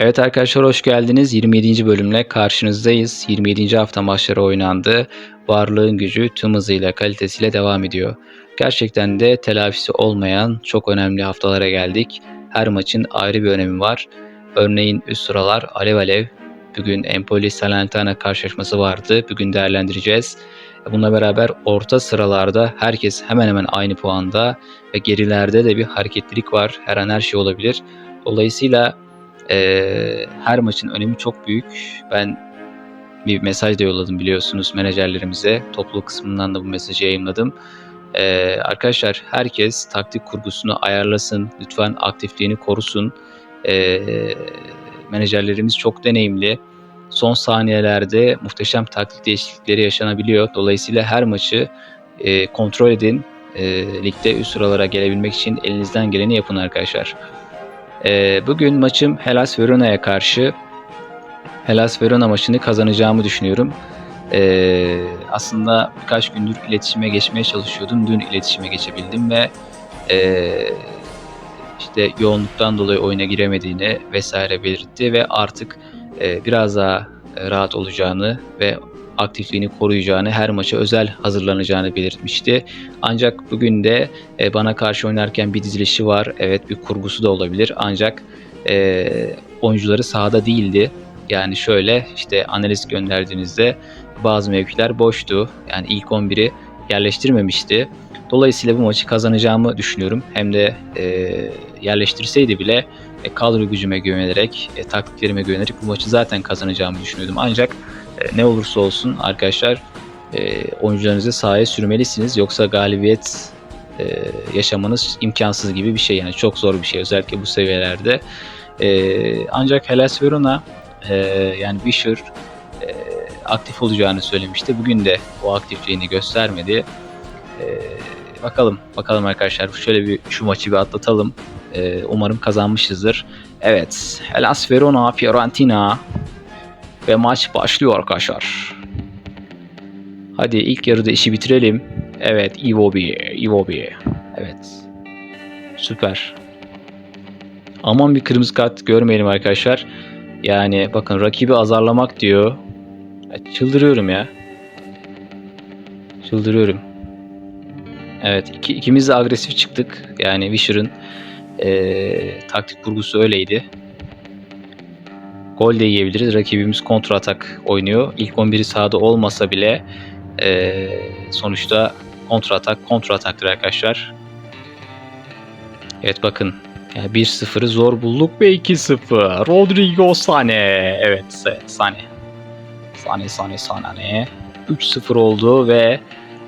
Evet arkadaşlar hoş geldiniz. 27. bölümle karşınızdayız. 27. hafta maçları oynandı. Varlığın gücü tüm hızıyla kalitesiyle devam ediyor. Gerçekten de telafisi olmayan çok önemli haftalara geldik. Her maçın ayrı bir önemi var. Örneğin üst sıralar alev alev. Bugün Empoli Salernitana karşılaşması vardı. Bugün değerlendireceğiz. Bununla beraber orta sıralarda herkes hemen hemen aynı puanda ve gerilerde de bir hareketlilik var. Her an her şey olabilir. Dolayısıyla ee, her maçın önemi çok büyük. Ben bir mesaj da yolladım biliyorsunuz menajerlerimize. Topluluk kısmından da bu mesajı yayınladım. Ee, arkadaşlar herkes taktik kurgusunu ayarlasın. Lütfen aktifliğini korusun. Ee, menajerlerimiz çok deneyimli. Son saniyelerde muhteşem taktik değişiklikleri yaşanabiliyor. Dolayısıyla her maçı e, kontrol edin. E, ligde üst sıralara gelebilmek için elinizden geleni yapın arkadaşlar. Ee, bugün maçım Hellas Verona'ya karşı. Hellas Verona maçını kazanacağımı düşünüyorum. Ee, aslında birkaç gündür iletişime geçmeye çalışıyordum. Dün iletişime geçebildim ve e, işte yoğunluktan dolayı oyuna giremediğini vesaire belirtti ve artık e, biraz daha e, rahat olacağını ve aktifliğini koruyacağını, her maça özel hazırlanacağını belirtmişti. Ancak bugün de e, bana karşı oynarken bir dizilişi var. Evet bir kurgusu da olabilir. Ancak e, oyuncuları sahada değildi. Yani şöyle işte analiz gönderdiğinizde bazı mevkiler boştu. Yani ilk 11'i yerleştirmemişti. Dolayısıyla bu maçı kazanacağımı düşünüyorum. Hem de e, yerleştirseydi bile e, kadro gücüme güvenerek, e, taktiklerime güvenerek bu maçı zaten kazanacağımı düşünüyordum. Ancak ne olursa olsun arkadaşlar e, oyuncularınızı sahaya sürmelisiniz. Yoksa galibiyet e, yaşamanız imkansız gibi bir şey. Yani çok zor bir şey özellikle bu seviyelerde. E, ancak Hellas Verona e, yani Fischer e, aktif olacağını söylemişti. Bugün de o aktifliğini göstermedi. E, bakalım bakalım arkadaşlar şöyle bir şu maçı bir atlatalım. E, umarım kazanmışızdır. Evet Hellas Verona Fiorentina ve maç başlıyor arkadaşlar. Hadi ilk yarıda işi bitirelim. Evet Iwobi, Iwobi. Evet. Süper. Aman bir kırmızı kart görmeyelim arkadaşlar. Yani bakın rakibi azarlamak diyor. Çıldırıyorum ya. Çıldırıyorum. Evet iki, ikimiz de agresif çıktık. Yani Wisher'ın ee, taktik kurgusu öyleydi. Gol de yiyebiliriz. Rakibimiz kontra atak oynuyor. İlk 11'i sahada olmasa bile e, sonuçta kontra atak kontra ataktır arkadaşlar. Evet bakın. Yani 1-0'ı zor bulduk ve 2-0. Rodrigo Sane. Evet, Sane. Sane Sane Sane. 3-0 oldu ve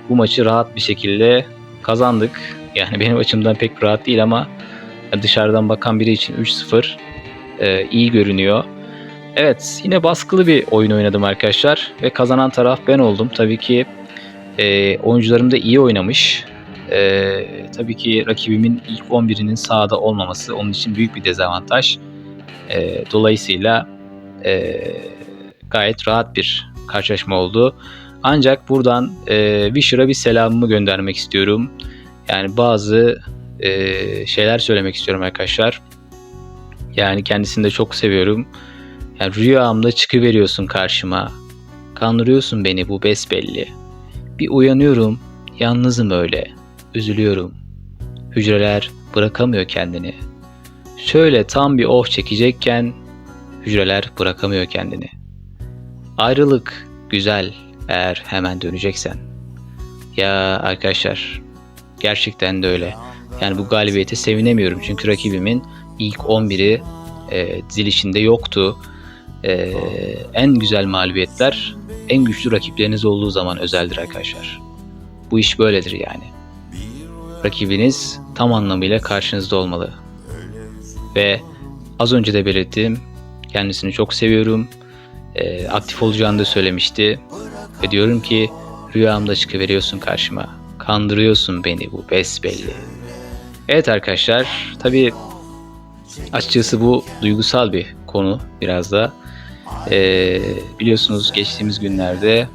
bu maçı rahat bir şekilde kazandık. Yani benim açımdan pek rahat değil ama dışarıdan bakan biri için 3-0 e, iyi görünüyor. Evet yine baskılı bir oyun oynadım arkadaşlar ve kazanan taraf ben oldum. Tabii ki e, oyuncularım da iyi oynamış. E, tabii ki rakibimin ilk 11'inin sahada olmaması onun için büyük bir dezavantaj. E, dolayısıyla e, gayet rahat bir karşılaşma oldu. Ancak buradan e, Wisher'a bir selamımı göndermek istiyorum. Yani bazı e, şeyler söylemek istiyorum arkadaşlar. Yani kendisini de çok seviyorum. Yani rüyamda çıkıveriyorsun karşıma. Kandırıyorsun beni bu besbelli. Bir uyanıyorum, yalnızım öyle. Üzülüyorum. Hücreler bırakamıyor kendini. Şöyle tam bir oh çekecekken hücreler bırakamıyor kendini. Ayrılık güzel eğer hemen döneceksen. Ya arkadaşlar gerçekten de öyle. Yani bu galibiyete sevinemiyorum çünkü rakibimin ilk 11'i e, dizilişinde yoktu e, en güzel mağlubiyetler en güçlü rakipleriniz olduğu zaman özeldir arkadaşlar. Bu iş böyledir yani. Rakibiniz tam anlamıyla karşınızda olmalı. Ve az önce de belirttim. Kendisini çok seviyorum. E, aktif olacağını da söylemişti. Ve diyorum ki rüyamda çıkıveriyorsun karşıma. Kandırıyorsun beni bu besbelli. Evet arkadaşlar tabi açıkçası bu duygusal bir konu biraz da. E, biliyorsunuz geçtiğimiz günlerde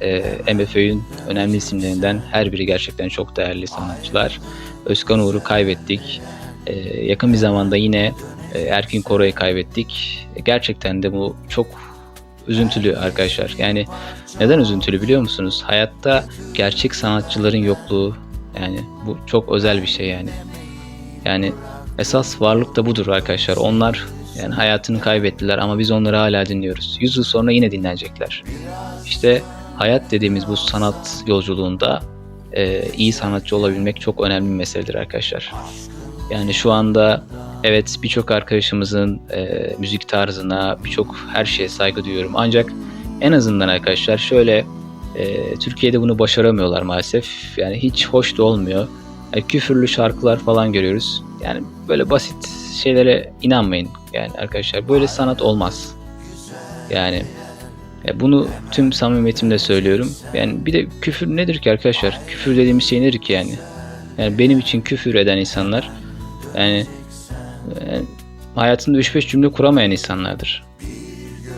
e, MFÖ'nün önemli isimlerinden her biri gerçekten çok değerli sanatçılar. Özkan Uğur'u kaybettik. E, yakın bir zamanda yine E, Erkin Koray'ı kaybettik. E, gerçekten de bu çok üzüntülü arkadaşlar. Yani neden üzüntülü biliyor musunuz? Hayatta gerçek sanatçıların yokluğu yani bu çok özel bir şey yani. Yani esas varlık da budur arkadaşlar. Onlar yani hayatını kaybettiler ama biz onları hala dinliyoruz. Yüz yıl sonra yine dinlenecekler. İşte hayat dediğimiz bu sanat yolculuğunda e, iyi sanatçı olabilmek çok önemli bir meseledir arkadaşlar. Yani şu anda evet birçok arkadaşımızın e, müzik tarzına, birçok her şeye saygı duyuyorum. Ancak en azından arkadaşlar şöyle e, Türkiye'de bunu başaramıyorlar maalesef. Yani hiç hoş da olmuyor. Yani küfürlü şarkılar falan görüyoruz. Yani böyle basit şeylere inanmayın. Yani arkadaşlar böyle sanat olmaz. Yani e, bunu tüm samimiyetimle söylüyorum. Yani bir de küfür nedir ki arkadaşlar? Küfür dediğimiz şey nedir ki yani? Yani benim için küfür eden insanlar yani, yani hayatında 3-5 cümle kuramayan insanlardır.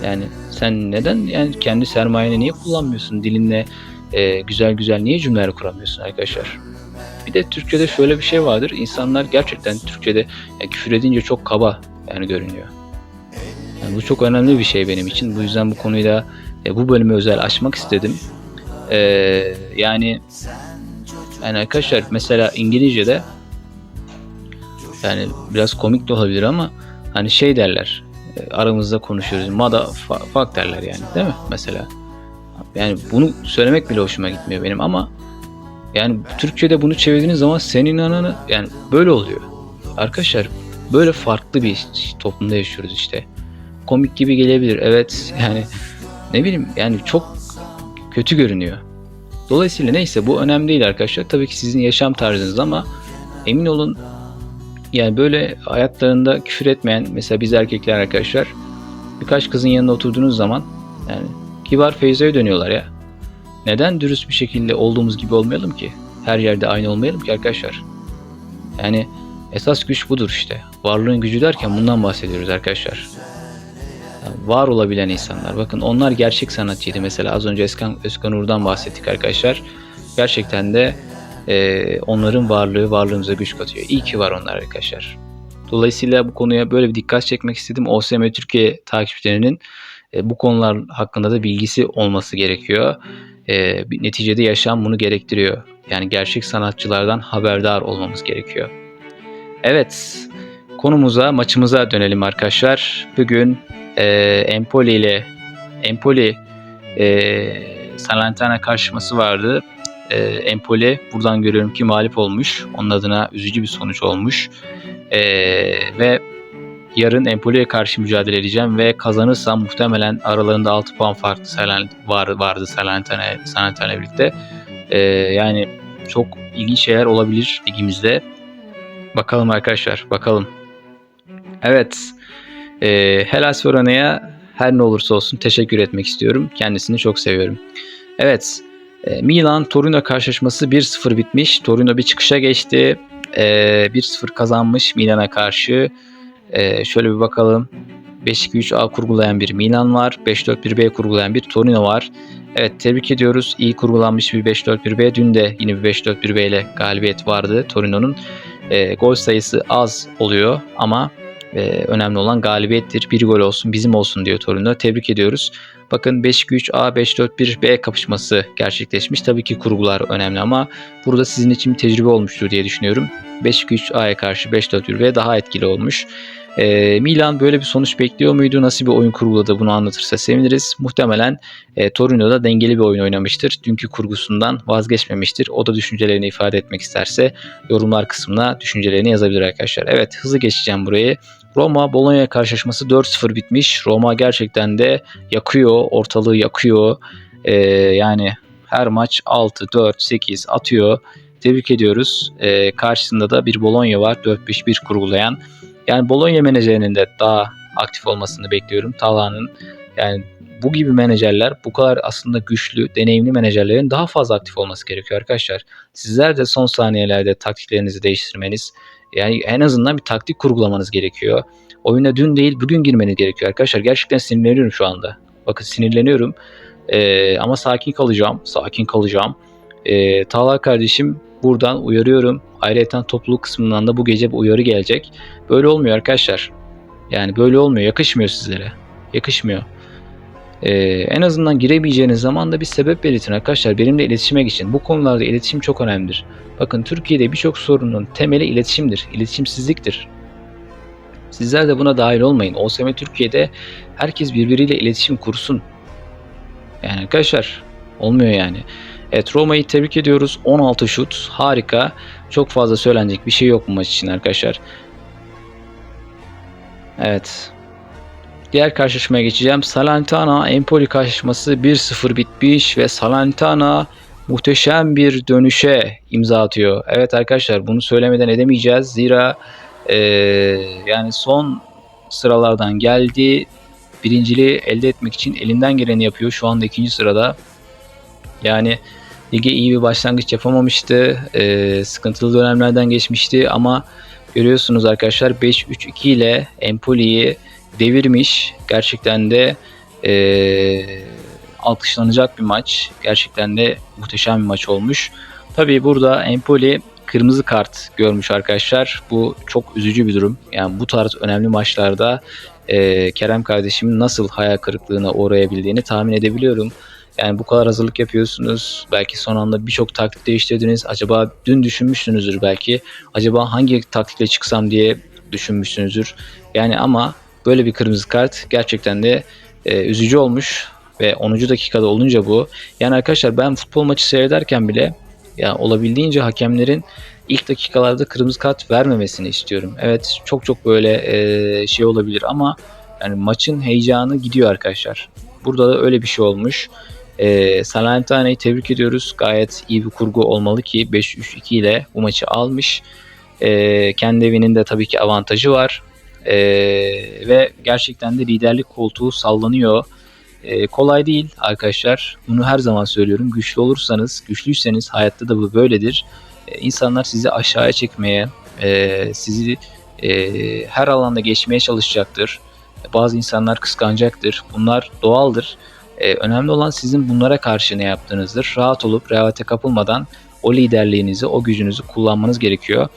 Yani sen neden yani kendi sermayeni niye kullanmıyorsun? Dilinle e, güzel güzel niye cümleler kuramıyorsun arkadaşlar? Bir de Türkçe'de şöyle bir şey vardır. İnsanlar gerçekten Türkçe'de yani küfür edince çok kaba yani görünüyor. Yani bu çok önemli bir şey benim için. Bu yüzden bu konuyu da e, bu bölümü özel açmak istedim. E, yani yani arkadaşlar mesela İngilizce'de yani biraz komik de olabilir ama hani şey derler e, aramızda konuşuyoruz. Mada fuck derler yani değil mi mesela? Yani bunu söylemek bile hoşuma gitmiyor benim ama yani Türkçe'de bunu çevirdiğiniz zaman senin ananı yani böyle oluyor. Arkadaşlar böyle farklı bir toplumda yaşıyoruz işte. Komik gibi gelebilir evet yani ne bileyim yani çok kötü görünüyor. Dolayısıyla neyse bu önemli değil arkadaşlar. Tabii ki sizin yaşam tarzınız ama emin olun yani böyle hayatlarında küfür etmeyen mesela biz erkekler arkadaşlar birkaç kızın yanında oturduğunuz zaman yani kibar Feyza'ya dönüyorlar ya. Neden dürüst bir şekilde olduğumuz gibi olmayalım ki? Her yerde aynı olmayalım ki arkadaşlar. Yani esas güç budur işte. Varlığın gücü derken bundan bahsediyoruz arkadaşlar. Yani var olabilen insanlar. Bakın onlar gerçek sanatçıydı. Mesela az önce Özkan, Özkan Uğur'dan bahsettik arkadaşlar. Gerçekten de e, onların varlığı varlığımıza güç katıyor. İyi ki var onlar arkadaşlar. Dolayısıyla bu konuya böyle bir dikkat çekmek istedim. OSM Türkiye takipçilerinin e, bu konular hakkında da bilgisi olması gerekiyor. E, neticede yaşam bunu gerektiriyor. Yani gerçek sanatçılardan haberdar olmamız gerekiyor. Evet, konumuza, maçımıza dönelim arkadaşlar. Bugün e, Empoli ile Empoli e, Salernitana karşılaşması vardı e, Empoli buradan görüyorum ki mağlup olmuş. Onun adına üzücü bir sonuç olmuş. E, ve yarın Empoli'ye karşı mücadele edeceğim ve kazanırsam muhtemelen aralarında 6 puan farklı Salern, var, vardı Salernitana, Salernitana birlikte. E, yani çok ilginç şeyler olabilir ligimizde. Bakalım arkadaşlar bakalım. Evet. E, Hellas Verona'ya her ne olursa olsun teşekkür etmek istiyorum. Kendisini çok seviyorum. Evet. E, Milan Torino karşılaşması 1-0 bitmiş. Torino bir çıkışa geçti. 1-0 e, kazanmış Milan'a karşı. E, şöyle bir bakalım. 5-2-3-A kurgulayan bir Milan var. 5-4-1-B kurgulayan bir Torino var. Evet tebrik ediyoruz. İyi kurgulanmış bir 5-4-1-B. Dün de yine bir 5-4-1-B ile galibiyet vardı Torino'nun. E, gol sayısı az oluyor ama e, önemli olan galibiyettir. Bir gol olsun bizim olsun diyor Torino. Tebrik ediyoruz. Bakın 5-2-3-A, 5-4-1-B kapışması gerçekleşmiş. Tabii ki kurgular önemli ama burada sizin için bir tecrübe olmuştur diye düşünüyorum. 5-2-3-A'ya karşı 5-4-1-B daha etkili olmuş. E, Milan böyle bir sonuç bekliyor muydu? Nasıl bir oyun kurguladı bunu anlatırsa seviniriz. Muhtemelen e, Torino'da dengeli bir oyun oynamıştır. Dünkü kurgusundan vazgeçmemiştir. O da düşüncelerini ifade etmek isterse yorumlar kısmına düşüncelerini yazabilir arkadaşlar. Evet hızlı geçeceğim burayı. Roma Bologna karşılaşması 4-0 bitmiş. Roma gerçekten de yakıyor, ortalığı yakıyor. Ee, yani her maç 6, 4, 8 atıyor. Tebrik ediyoruz. Ee, karşısında da bir Bologna var 4-5-1 kurgulayan. Yani Bologna menajerinin de daha aktif olmasını bekliyorum. Talha'nın yani bu gibi menajerler bu kadar aslında güçlü, deneyimli menajerlerin daha fazla aktif olması gerekiyor arkadaşlar. Sizler de son saniyelerde taktiklerinizi değiştirmeniz, yani en azından bir taktik kurgulamanız gerekiyor. Oyuna dün değil bugün girmeniz gerekiyor arkadaşlar. Gerçekten sinirleniyorum şu anda. Bakın sinirleniyorum. Ee, ama sakin kalacağım. Sakin kalacağım. Ee, Talha kardeşim buradan uyarıyorum. Ayrıca topluluk kısmından da bu gece bir uyarı gelecek. Böyle olmuyor arkadaşlar. Yani böyle olmuyor. Yakışmıyor sizlere. Yakışmıyor. Ee, en azından giremeyeceğiniz zaman da bir sebep belirtin arkadaşlar. Benimle iletişime geçin. Bu konularda iletişim çok önemlidir. Bakın Türkiye'de birçok sorunun temeli iletişimdir. İletişimsizliktir. Sizler de buna dahil olmayın. OSM Türkiye'de herkes birbiriyle iletişim kursun. Yani arkadaşlar olmuyor yani. Evet Roma'yı tebrik ediyoruz. 16 şut harika. Çok fazla söylenecek bir şey yok bu maç için arkadaşlar. Evet. Diğer karşılaşmaya geçeceğim. Salernitana Empoli karşılaşması 1-0 bitmiş ve Salernitana muhteşem bir dönüşe imza atıyor. Evet arkadaşlar bunu söylemeden edemeyeceğiz. Zira ee, yani son sıralardan geldi. Birinciliği elde etmek için elinden geleni yapıyor. Şu anda ikinci sırada. Yani lige iyi bir başlangıç yapamamıştı. Ee, sıkıntılı dönemlerden geçmişti ama görüyorsunuz arkadaşlar 5-3-2 ile Empoli'yi devirmiş. Gerçekten de ee, alkışlanacak bir maç. Gerçekten de muhteşem bir maç olmuş. Tabii burada Empoli kırmızı kart görmüş arkadaşlar. Bu çok üzücü bir durum. Yani bu tarz önemli maçlarda e, Kerem kardeşimin nasıl hayal kırıklığına uğrayabildiğini tahmin edebiliyorum. Yani bu kadar hazırlık yapıyorsunuz. Belki son anda birçok taktik değiştirdiniz. Acaba dün düşünmüşsünüzdür belki. Acaba hangi taktikle çıksam diye düşünmüşsünüzdür. Yani ama böyle bir kırmızı kart gerçekten de e, üzücü olmuş ve 10. dakikada olunca bu. Yani arkadaşlar ben futbol maçı seyrederken bile ya olabildiğince hakemlerin ilk dakikalarda kırmızı kart vermemesini istiyorum. Evet çok çok böyle e, şey olabilir ama yani maçın heyecanı gidiyor arkadaşlar. Burada da öyle bir şey olmuş. E, Salantana'yı tebrik ediyoruz. Gayet iyi bir kurgu olmalı ki 5-3-2 ile bu maçı almış. E, kendi evinin de tabii ki avantajı var. E, ve gerçekten de liderlik koltuğu sallanıyor. E, kolay değil arkadaşlar. Bunu her zaman söylüyorum. Güçlü olursanız, güçlüyseniz hayatta da bu böyledir. E, insanlar sizi aşağıya çekmeye, e, sizi e, her alanda geçmeye çalışacaktır. Bazı insanlar kıskanacaktır. Bunlar doğaldır. E, önemli olan sizin bunlara karşı ne yaptığınızdır. Rahat olup rehavete kapılmadan o liderliğinizi, o gücünüzü kullanmanız gerekiyor.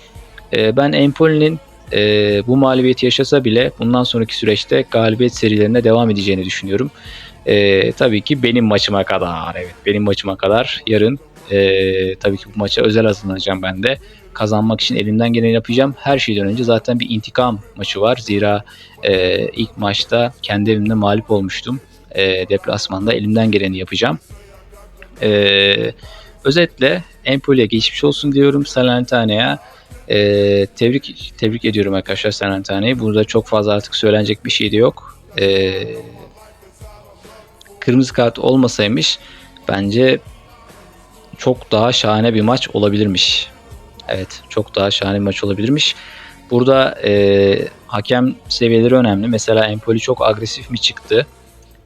E, ben Empoli'nin e, bu mağlubiyeti yaşasa bile bundan sonraki süreçte galibiyet serilerine devam edeceğini düşünüyorum. E, tabii ki benim maçıma kadar, evet benim maçıma kadar yarın e, tabii ki bu maça özel hazırlanacağım ben de. Kazanmak için elimden geleni yapacağım. Her şeyden önce zaten bir intikam maçı var. Zira e, ilk maçta kendi evimde mağlup olmuştum. E, deplasmanda elimden geleni yapacağım. E, özetle Empoli'ye geçmiş olsun diyorum Salernitana'ya. E, tebrik tebrik ediyorum arkadaşlar Salernitana'yı. Burada çok fazla artık söylenecek bir şey de yok. E, kırmızı kart olmasaymış bence çok daha şahane bir maç olabilirmiş. Evet çok daha şahane bir maç olabilirmiş. Burada e, hakem seviyeleri önemli. Mesela Empoli çok agresif mi çıktı?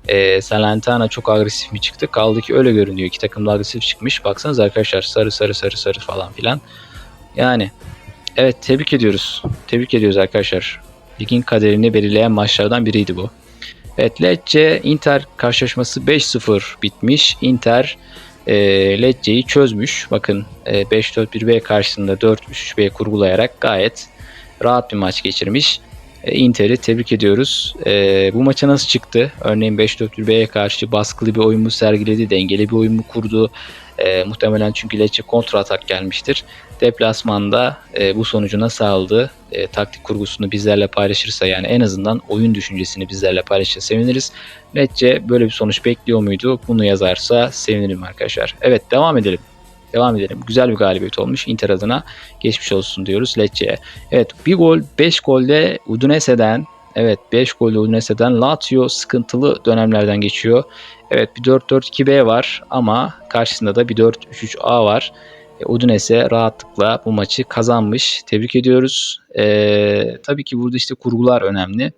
E, Salernitana çok agresif mi çıktı? Kaldı ki öyle görünüyor. İki takım da agresif çıkmış. Baksanız arkadaşlar sarı sarı sarı sarı falan filan. Yani evet tebrik ediyoruz. Tebrik ediyoruz arkadaşlar. Ligin kaderini belirleyen maçlardan biriydi bu. Evet Lecce Inter karşılaşması 5-0 bitmiş. Inter e, Lecce'yi çözmüş. Bakın e, 5-4-1-B karşısında 4-3-3-B kurgulayarak gayet rahat bir maç geçirmiş. E, Inter'i tebrik ediyoruz. E, bu maça nasıl çıktı? Örneğin 5-4-1-B'ye karşı baskılı bir oyun mu sergiledi, dengeli bir oyun mu kurdu? E, muhtemelen çünkü Lecce kontra atak gelmiştir. Deplasmanda e, bu sonucu nasıl aldı? E, taktik kurgusunu bizlerle paylaşırsa yani en azından oyun düşüncesini bizlerle paylaşırsa seviniriz. Lecce böyle bir sonuç bekliyor muydu? Bunu yazarsa sevinirim arkadaşlar. Evet devam edelim. Devam edelim. Güzel bir galibiyet olmuş. Inter adına geçmiş olsun diyoruz Lecce'ye. Evet bir gol 5 golde Udinese'den Evet 5 golde Udinese'den Lazio sıkıntılı dönemlerden geçiyor. Evet bir 4-4-2-B var ama karşısında da bir 4-3-3-A var. E, Udinese rahatlıkla bu maçı kazanmış. Tebrik ediyoruz. E, tabii ki burada işte kurgular önemli.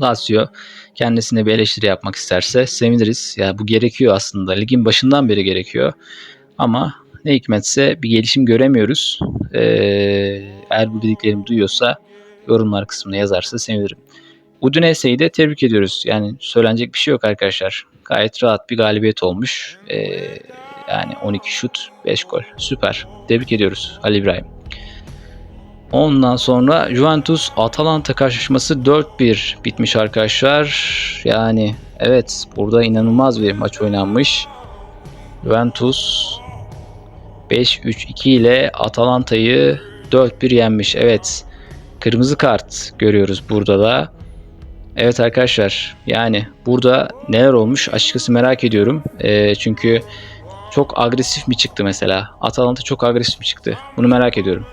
Lazio kendisine bir eleştiri yapmak isterse seviniriz. Ya yani bu gerekiyor aslında. Ligin başından beri gerekiyor. Ama ne hikmetse bir gelişim göremiyoruz. Ee, eğer bu dediklerimi duyuyorsa yorumlar kısmına yazarsa sevinirim. Udinese'yi de tebrik ediyoruz. Yani söylenecek bir şey yok arkadaşlar. Gayet rahat bir galibiyet olmuş. Ee, yani 12 şut 5 gol. Süper. Tebrik ediyoruz Ali İbrahim. Ondan sonra Juventus Atalanta karşılaşması 4-1 bitmiş arkadaşlar. Yani evet burada inanılmaz bir maç oynanmış. Juventus 5-3-2 ile Atalanta'yı 4-1 yenmiş. Evet. Kırmızı kart görüyoruz burada da. Evet arkadaşlar yani burada neler olmuş açıkçası merak ediyorum. E, çünkü çok agresif mi çıktı mesela? Atalanta çok agresif mi çıktı? Bunu merak ediyorum.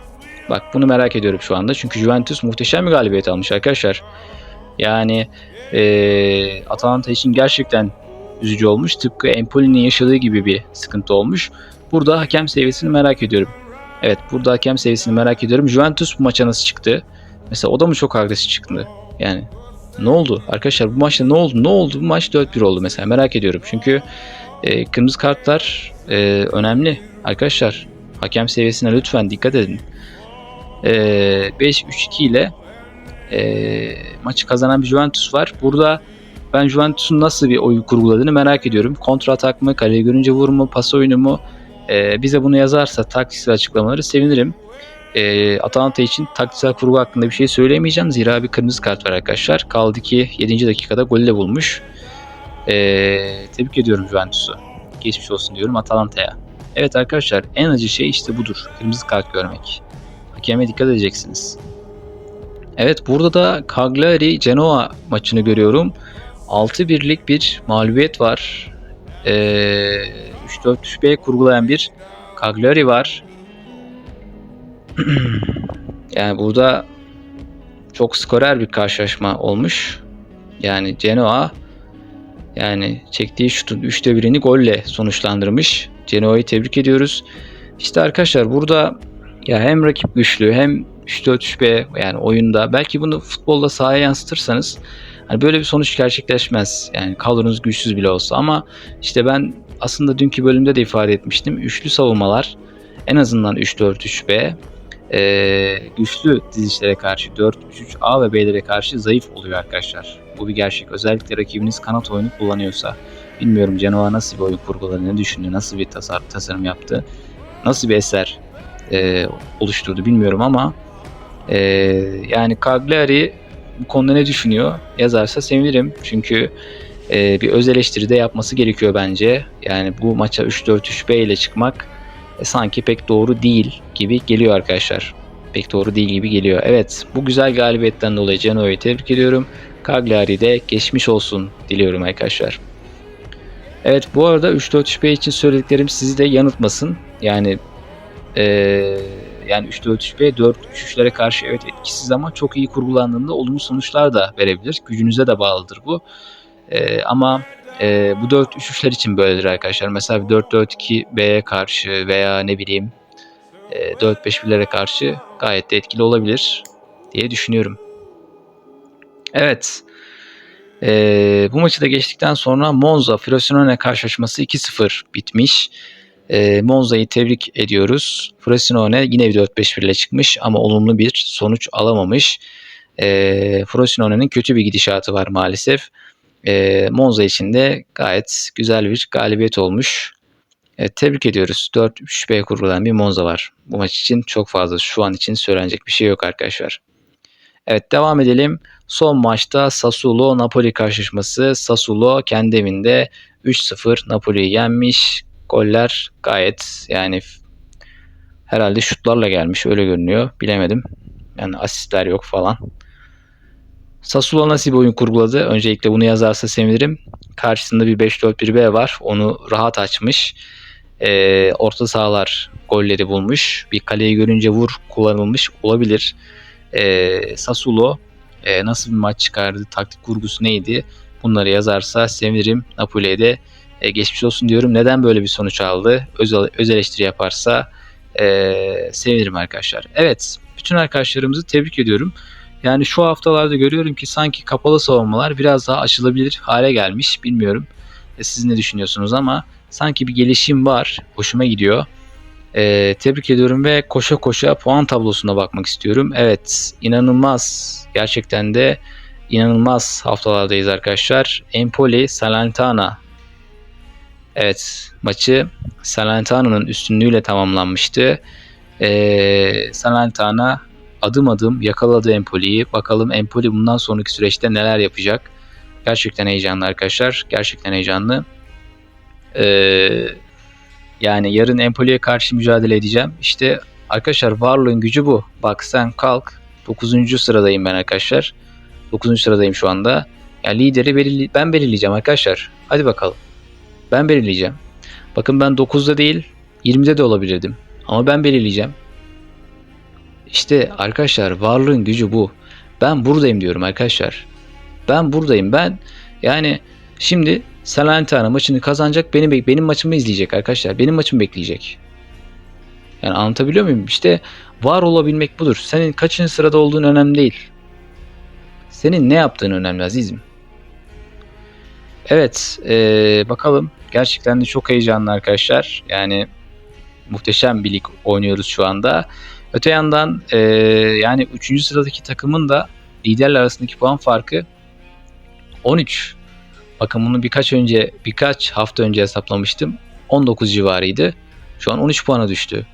Bak bunu merak ediyorum şu anda. Çünkü Juventus muhteşem bir galibiyet almış arkadaşlar. Yani e, Atalanta için gerçekten üzücü olmuş. Tıpkı Empoli'nin yaşadığı gibi bir sıkıntı olmuş. Burada hakem seviyesini merak ediyorum. Evet burada hakem seviyesini merak ediyorum. Juventus bu maça nasıl çıktı? Mesela o da mı çok agresif çıktı? Yani ne oldu? Arkadaşlar bu maçta ne oldu? Ne oldu? Bu maç 4-1 oldu mesela merak ediyorum. Çünkü e, kırmızı kartlar e, önemli. Arkadaşlar hakem seviyesine lütfen dikkat edin. E, 5-3-2 ile e, maçı kazanan bir Juventus var. Burada ben Juventus'un nasıl bir oyun kurguladığını merak ediyorum. Kontra atak mı, kaleyi görünce vurma, pas oyunu mu? E, bize bunu yazarsa taktiksel açıklamaları sevinirim. E, Atalanta için taktiksel kurgu hakkında bir şey söyleyemeyeceğim. Zira bir kırmızı kart var arkadaşlar. Kaldı ki 7. dakikada golü de bulmuş. E, tebrik ediyorum Juventus'u. Geçmiş olsun diyorum Atalanta'ya. Evet arkadaşlar en acı şey işte budur. Kırmızı kart görmek. Hakeme dikkat edeceksiniz. Evet burada da Cagliari Genoa maçını görüyorum. 6-1'lik bir mağlubiyet var. Ee, 3-4-3-B kurgulayan bir Cagliari var. yani burada çok skorer bir karşılaşma olmuş. Yani Genoa yani çektiği şutun 3'te birini golle sonuçlandırmış. Genoa'yı tebrik ediyoruz. İşte arkadaşlar burada ya hem rakip güçlü hem 3-4-3-B yani oyunda belki bunu futbolda sahaya yansıtırsanız hani böyle bir sonuç gerçekleşmez. Yani kadronuz güçsüz bile olsa ama işte ben aslında dünkü bölümde de ifade etmiştim. Üçlü savunmalar en azından 3-4-3-B e, güçlü dizişlere karşı 4-3-3-A ve B'lere karşı zayıf oluyor arkadaşlar. Bu bir gerçek. Özellikle rakibiniz kanat oyunu kullanıyorsa. Bilmiyorum Genoa nasıl bir oyun kurguladı, ne düşündü, nasıl bir tasar tasarım yaptı, nasıl bir eser e, oluşturdu bilmiyorum ama e, yani Cagliari bu konuda ne düşünüyor yazarsa sevinirim. Çünkü e, bir öz eleştiri de yapması gerekiyor bence. Yani bu maça 3-4-3-B ile çıkmak e, sanki pek doğru değil gibi geliyor arkadaşlar. Pek doğru değil gibi geliyor. Evet bu güzel galibiyetten dolayı Genoa'yı tebrik ediyorum. Cagliari'de geçmiş olsun diliyorum arkadaşlar. Evet bu arada 3-4-3-B için söylediklerim sizi de yanıltmasın. Yani ee, yani 3-4-3-B 4-3-3'lere karşı evet etkisiz ama çok iyi kurgulandığında olumlu sonuçlar da verebilir. Gücünüze de bağlıdır bu. Ee, ama e, bu 4-3-3'ler için böyledir arkadaşlar. Mesela 4-4-2B'ye karşı veya ne bileyim e, 4-5-1'lere karşı gayet de etkili olabilir diye düşünüyorum. Evet. E, bu maçı da geçtikten sonra Monza Frosinone karşılaşması 2-0 bitmiş. E, Monza'yı tebrik ediyoruz. Frosinone yine bir 4-5-1 ile çıkmış ama olumlu bir sonuç alamamış. E, Frosinone'nin kötü bir gidişatı var maalesef. E, Monza için de gayet güzel bir galibiyet olmuş. Evet, tebrik ediyoruz. 4-3-B kurulan bir Monza var. Bu maç için çok fazla şu an için söylenecek bir şey yok arkadaşlar. Evet devam edelim. Son maçta Sassuolo Napoli karşılaşması. Sassuolo kendi evinde 3-0 Napoli'yi yenmiş. Goller gayet yani herhalde şutlarla gelmiş öyle görünüyor. Bilemedim. Yani asistler yok falan. Sassuolo nasıl bir oyun kurguladı? Öncelikle bunu yazarsa sevinirim. Karşısında bir 5-4-1-B var. Onu rahat açmış. Ee, orta sahalar golleri bulmuş. Bir kaleyi görünce vur kullanılmış olabilir. Ee, Sassuolo e, nasıl bir maç çıkardı? Taktik kurgusu neydi? Bunları yazarsa sevinirim. Napoli'ye de e, geçmiş olsun diyorum. Neden böyle bir sonuç aldı? Öz, öz eleştiri yaparsa e, sevinirim arkadaşlar. Evet. Bütün arkadaşlarımızı tebrik ediyorum. Yani şu haftalarda görüyorum ki sanki kapalı savunmalar biraz daha açılabilir hale gelmiş. Bilmiyorum e, siz ne düşünüyorsunuz ama sanki bir gelişim var. Hoşuma gidiyor. E, tebrik ediyorum ve koşa koşa puan tablosuna bakmak istiyorum. Evet inanılmaz gerçekten de inanılmaz haftalardayız arkadaşlar. Empoli Salernitana Evet maçı Salentana'nın üstünlüğüyle tamamlanmıştı. Ee, Salernitana adım adım yakaladı Empoli'yi. Bakalım Empoli bundan sonraki süreçte neler yapacak. Gerçekten heyecanlı arkadaşlar. Gerçekten heyecanlı. Ee, yani yarın Empoli'ye karşı mücadele edeceğim. İşte arkadaşlar varlığın gücü bu. Bak sen kalk. 9. sıradayım ben arkadaşlar. 9. sıradayım şu anda. Yani lideri belirli ben belirleyeceğim arkadaşlar. Hadi bakalım. Ben belirleyeceğim. Bakın ben 9'da değil 20'de de olabilirdim. Ama ben belirleyeceğim. İşte arkadaşlar varlığın gücü bu. Ben buradayım diyorum arkadaşlar. Ben buradayım. Ben yani şimdi Salernitana maçını kazanacak benim benim maçımı izleyecek arkadaşlar. Benim maçımı bekleyecek. Yani anlatabiliyor muyum? İşte var olabilmek budur. Senin kaçıncı sırada olduğun önemli değil. Senin ne yaptığın önemli azizim. Evet, ee, bakalım. Gerçekten de çok heyecanlı arkadaşlar. Yani muhteşem bir lig oynuyoruz şu anda. Öte yandan ee, yani 3. sıradaki takımın da liderler arasındaki puan farkı 13. Bakın bunu birkaç önce birkaç hafta önce hesaplamıştım. 19 civarıydı. Şu an 13 puana düştü.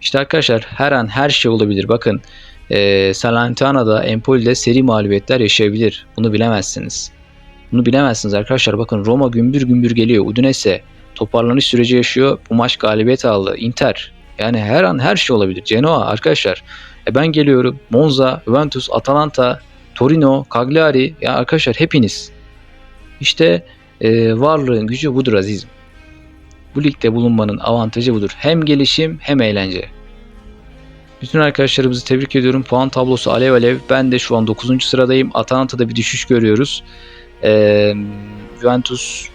İşte arkadaşlar her an her şey olabilir. Bakın e, Salantana'da Empoli'de seri mağlubiyetler yaşayabilir. Bunu bilemezsiniz. Bunu bilemezsiniz arkadaşlar. Bakın Roma gümbür gümbür geliyor. Udinese toparlanış süreci yaşıyor. Bu maç galibiyet aldı. Inter. Yani her an her şey olabilir. Genoa arkadaşlar. E ben geliyorum. Monza, Juventus, Atalanta, Torino, Cagliari. Ya arkadaşlar hepiniz. İşte e, varlığın gücü budur azizim. Bu ligde bulunmanın avantajı budur. Hem gelişim hem eğlence. Bütün arkadaşlarımızı tebrik ediyorum. Puan tablosu alev alev. Ben de şu an 9. sıradayım. Atalanta'da bir düşüş görüyoruz. Ee, Juventus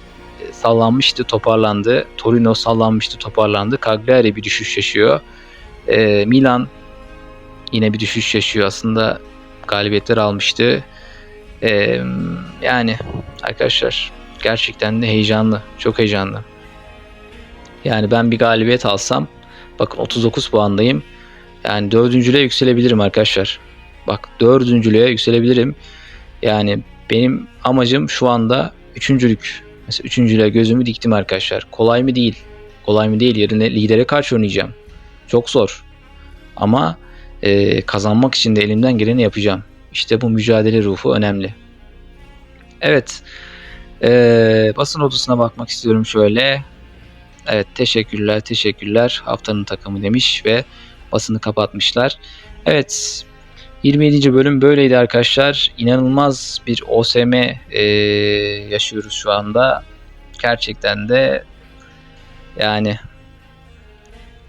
sallanmıştı, toparlandı. Torino sallanmıştı, toparlandı. Cagliari bir düşüş yaşıyor. Ee, Milan yine bir düşüş yaşıyor. Aslında galibiyetler almıştı. Ee, yani arkadaşlar gerçekten de heyecanlı. Çok heyecanlı. Yani ben bir galibiyet alsam bakın 39 puandayım. Yani dördüncülüğe yükselebilirim arkadaşlar. Bak dördüncülüğe yükselebilirim. Yani benim amacım şu anda üçüncülük. Mesela üçüncülüğe gözümü diktim arkadaşlar. Kolay mı değil? Kolay mı değil? Yerine lidere karşı oynayacağım. Çok zor. Ama e, kazanmak için de elimden geleni yapacağım. İşte bu mücadele ruhu önemli. Evet. E, basın odasına bakmak istiyorum şöyle. Evet teşekkürler teşekkürler haftanın takımı demiş ve basını kapatmışlar. Evet 27. bölüm böyleydi arkadaşlar. İnanılmaz bir OSM e, yaşıyoruz şu anda. Gerçekten de yani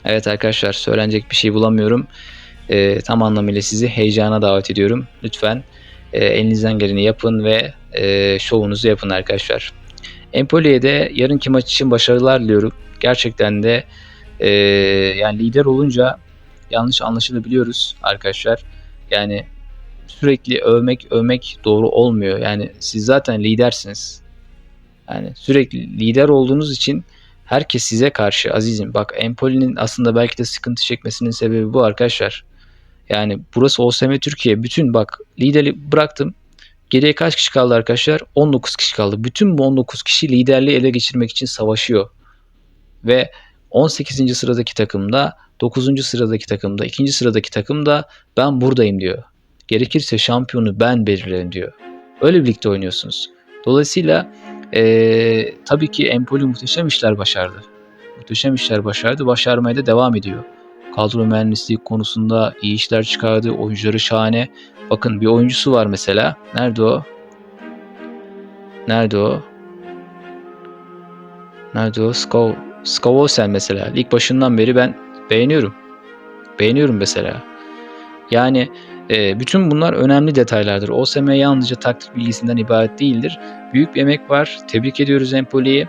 evet arkadaşlar söylenecek bir şey bulamıyorum. E, tam anlamıyla sizi heyecana davet ediyorum. Lütfen e, elinizden geleni yapın ve e, şovunuzu yapın arkadaşlar. Empoli'ye de yarınki maç için başarılar diliyorum. Gerçekten de e, yani lider olunca yanlış anlaşılabiliyoruz arkadaşlar. Yani sürekli övmek övmek doğru olmuyor. Yani siz zaten lidersiniz. Yani sürekli lider olduğunuz için herkes size karşı azizim. Bak Empoli'nin aslında belki de sıkıntı çekmesinin sebebi bu arkadaşlar. Yani burası OSM Türkiye. Bütün bak lideri bıraktım. Geriye kaç kişi kaldı arkadaşlar? 19 kişi kaldı. Bütün bu 19 kişi liderliği ele geçirmek için savaşıyor. Ve 18. sıradaki takımda, 9. sıradaki takımda, 2. sıradaki takımda ben buradayım diyor. Gerekirse şampiyonu ben belirlerim diyor. Öyle birlikte oynuyorsunuz. Dolayısıyla ee, tabii ki Empoli muhteşem işler başardı. Muhteşem işler başardı. Başarmaya da devam ediyor. Kadro mühendisliği konusunda iyi işler çıkardı. Oyuncuları şahane. Bakın bir oyuncusu var mesela. Nerede o? Nerede o? Nerede o? Skov, Skovosen mesela. Lig başından beri ben beğeniyorum. Beğeniyorum mesela. Yani e, bütün bunlar önemli detaylardır. OSM yalnızca taktik bilgisinden ibaret değildir. Büyük bir emek var. Tebrik ediyoruz Empoli'yi.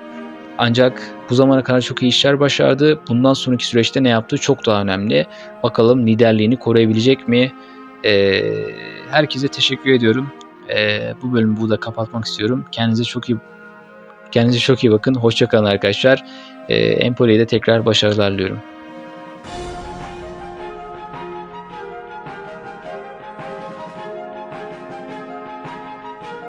Ancak bu zamana kadar çok iyi işler başardı. Bundan sonraki süreçte ne yaptığı çok daha önemli. Bakalım liderliğini koruyabilecek mi? Ee, herkese teşekkür ediyorum. Ee, bu bölümü burada kapatmak istiyorum. Kendinize çok iyi kendinize çok iyi bakın. Hoşçakalın arkadaşlar. Ee, Empoli'ye de tekrar başarılar diliyorum.